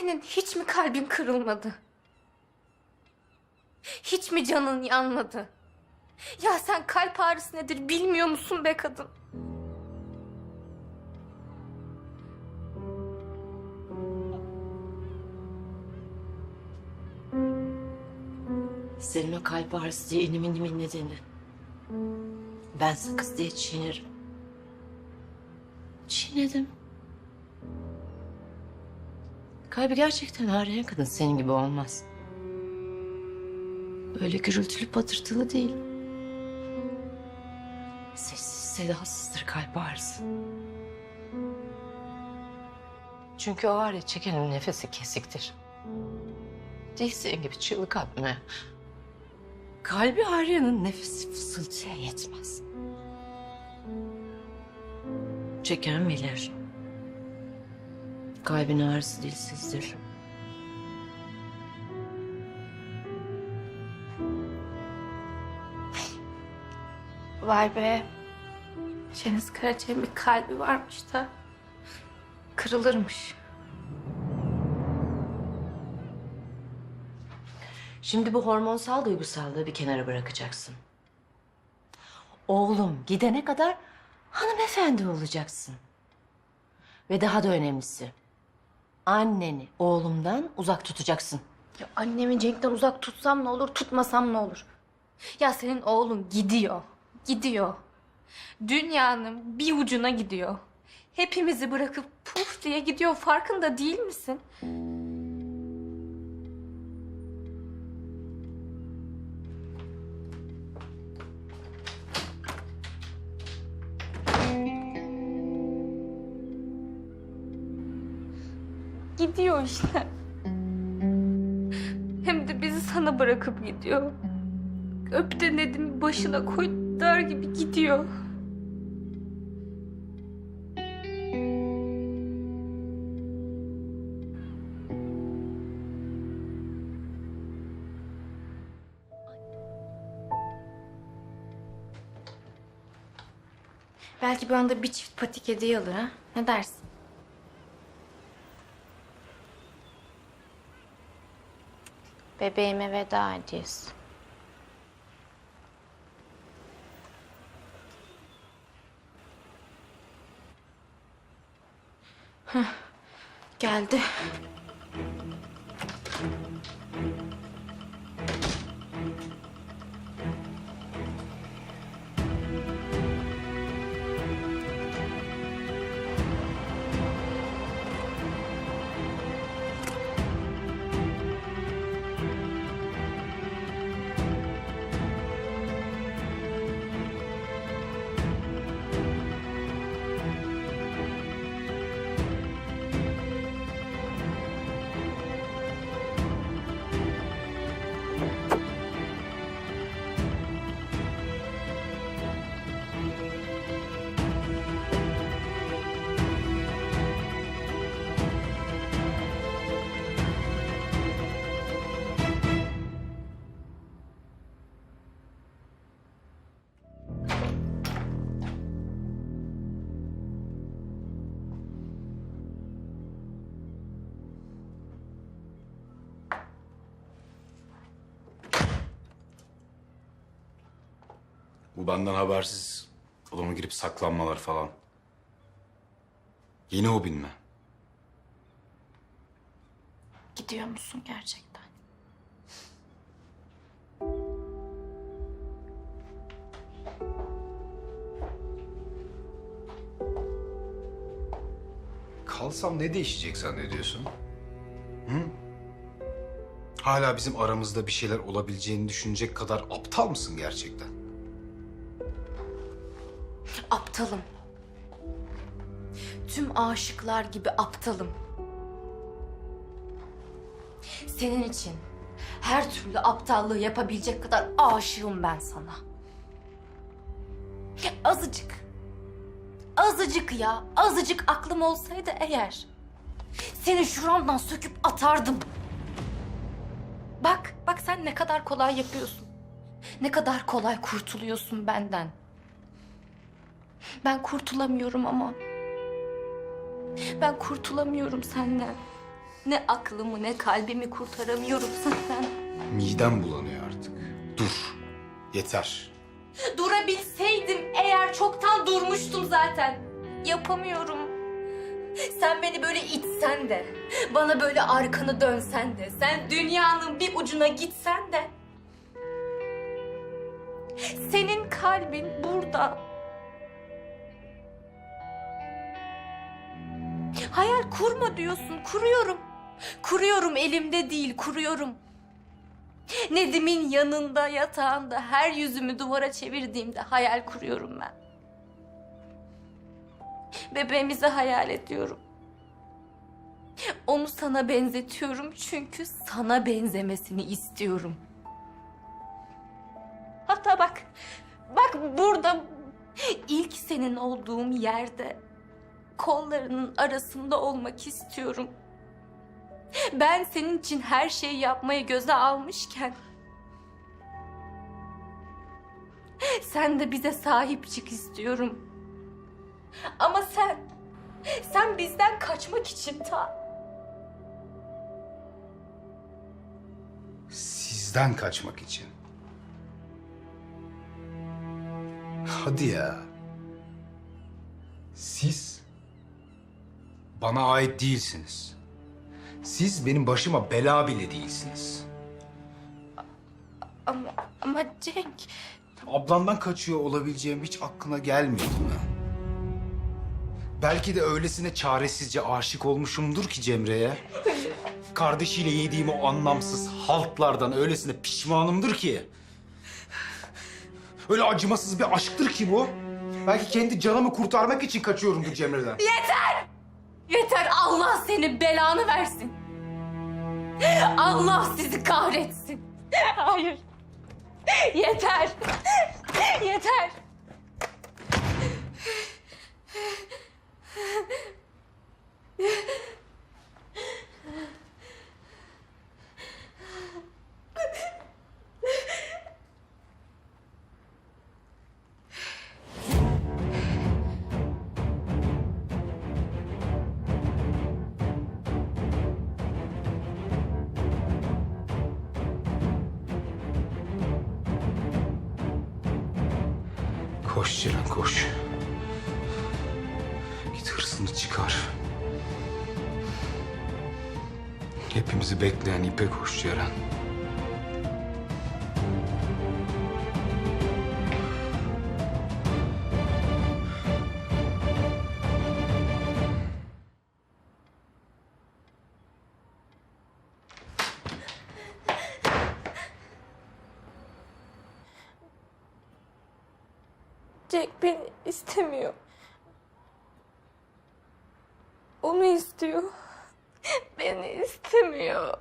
Senin hiç mi kalbin kırılmadı? Hiç mi canın yanmadı? Ya sen kalp ağrısı nedir bilmiyor musun be kadın? Senin o kalp ağrısı diye inimin imin nedeni. Ben sakız diye çiğnerim. Çiğnedim. Kalbi gerçekten ağrıyan kadın senin gibi olmaz. Öyle gürültülü patırtılı değil. Sessiz sedasızdır kalp ağrısı. Çünkü o ağrı çekenin nefesi kesiktir. Değil senin gibi çığlık atmaya. Kalbi ağrıyanın nefesi fısıltıya yetmez. Çeken bilir. Kalbin ağrısı dilsizdir. Vay be. Şeniz Karaçay'ın bir kalbi varmış da kırılırmış. Şimdi bu hormonsal duygusallığı bir kenara bırakacaksın. Oğlum gidene kadar hanımefendi olacaksın. Ve daha da önemlisi, anneni oğlumdan uzak tutacaksın. Ya annemi Cenk'ten uzak tutsam ne olur, tutmasam ne olur? Ya senin oğlun gidiyor, gidiyor. Dünyanın bir ucuna gidiyor. Hepimizi bırakıp puf diye gidiyor. Farkında değil misin? Gidiyor işte. Hem de bizi sana bırakıp gidiyor. Öp de Nedim'i başına koy der gibi gidiyor. Belki bir anda bir çift patik hediye alır ha? Ne dersin? Bebeğime veda hediyesi. Geldi. Bu benden habersiz odama girip saklanmalar falan. Yeni hobin mi? Gidiyor musun gerçekten? Kalsam ne değişecek zannediyorsun? Hı? Hala bizim aramızda bir şeyler olabileceğini düşünecek kadar aptal mısın gerçekten? Aptalım. Tüm aşıklar gibi aptalım. Senin için her türlü aptallığı yapabilecek kadar aşığım ben sana. Azıcık. Azıcık ya. Azıcık aklım olsaydı eğer. Seni şuramdan söküp atardım. Bak, bak sen ne kadar kolay yapıyorsun. Ne kadar kolay kurtuluyorsun benden. Ben kurtulamıyorum ama. Ben kurtulamıyorum senden. Ne aklımı ne kalbimi kurtaramıyorum senden. Midem bulanıyor artık. Dur. Yeter. Durabilseydim eğer çoktan durmuştum zaten. Yapamıyorum. Sen beni böyle itsen de, bana böyle arkanı dönsen de, sen dünyanın bir ucuna gitsen de. Senin kalbin burada. Hayal kurma diyorsun, kuruyorum. Kuruyorum elimde değil, kuruyorum. Nedim'in yanında, yatağında her yüzümü duvara çevirdiğimde hayal kuruyorum ben. Bebeğimizi hayal ediyorum. Onu sana benzetiyorum çünkü sana benzemesini istiyorum. Hatta bak, bak burada ilk senin olduğum yerde kollarının arasında olmak istiyorum. Ben senin için her şeyi yapmayı göze almışken sen de bize sahip çık istiyorum. Ama sen sen bizden kaçmak için ta Sizden kaçmak için. Hadi ya. Siz bana ait değilsiniz. Siz benim başıma bela bile değilsiniz. ama ama Cenk Ablamdan kaçıyor olabileceğim hiç aklına gelmiyordu mu? Belki de öylesine çaresizce aşık olmuşumdur ki Cemre'ye. Kardeşiyle yediğim o anlamsız haltlardan öylesine pişmanımdır ki. Öyle acımasız bir aşktır ki bu. Belki kendi canımı kurtarmak için kaçıyorumdur Cemre'den. yeter Allah senin belanı versin. Allah sizi kahretsin. Hayır. Yeter. Yeter. Koş Ceren koş. Git hırsını çıkar. Hepimizi bekleyen ipe koş Ceren. Jack beni istemiyor. Onu istiyor. Beni istemiyor.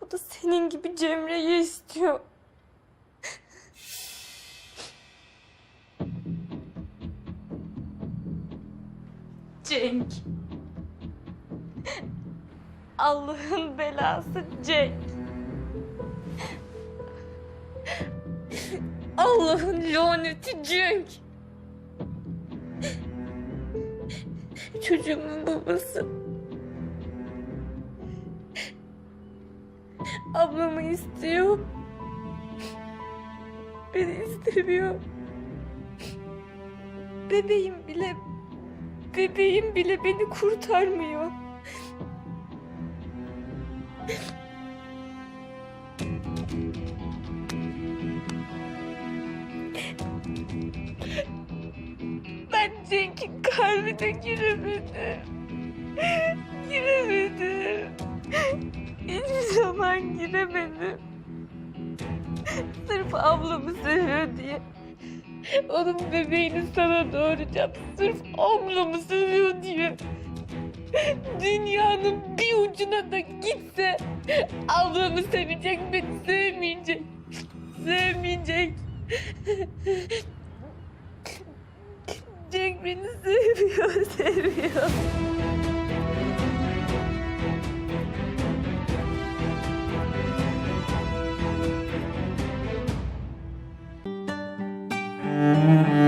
O da senin gibi Cemre'yi istiyor. Cenk. Allah'ın belası Cenk. Allah'ın laneti Cenk. Çocuğumun babası. Ablamı istiyor. Beni istemiyor. Bebeğim bile bebeğim bile beni kurtarmıyor. Cenk'in kalbine giremedim. Giremedim. Hiçbir zaman giremedim. Sırf ablamı seviyor diye. Onun bebeğini sana doğuracağım. Sırf ablamı seviyor diye. Dünyanın bir ucuna da gitse ablamı sevecek, beni sevmeyecek. Sevmeyecek. gösteriyor. Mm-hmm.